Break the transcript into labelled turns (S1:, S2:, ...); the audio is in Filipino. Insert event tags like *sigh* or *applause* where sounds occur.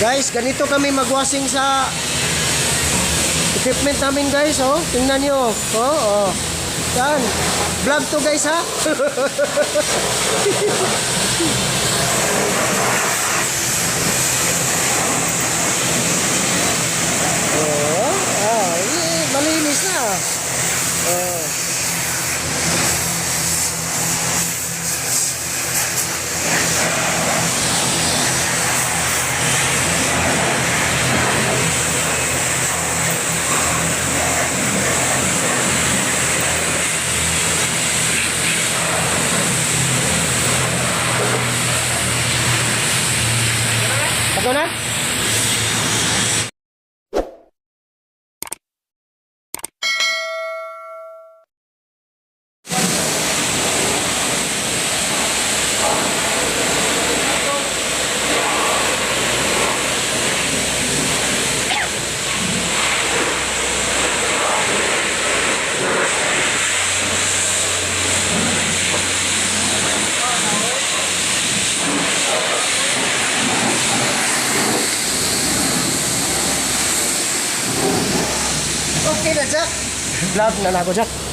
S1: Guys, ganito kami magwashing sa equipment namin guys, oh. Tingnan nyo. Oh, oh. Yan. Vlog to guys, ha? *laughs* oh, ah, eh, malinis na. Oh. Ako na? Okay na, Jack. Vlog na na ako, Jack.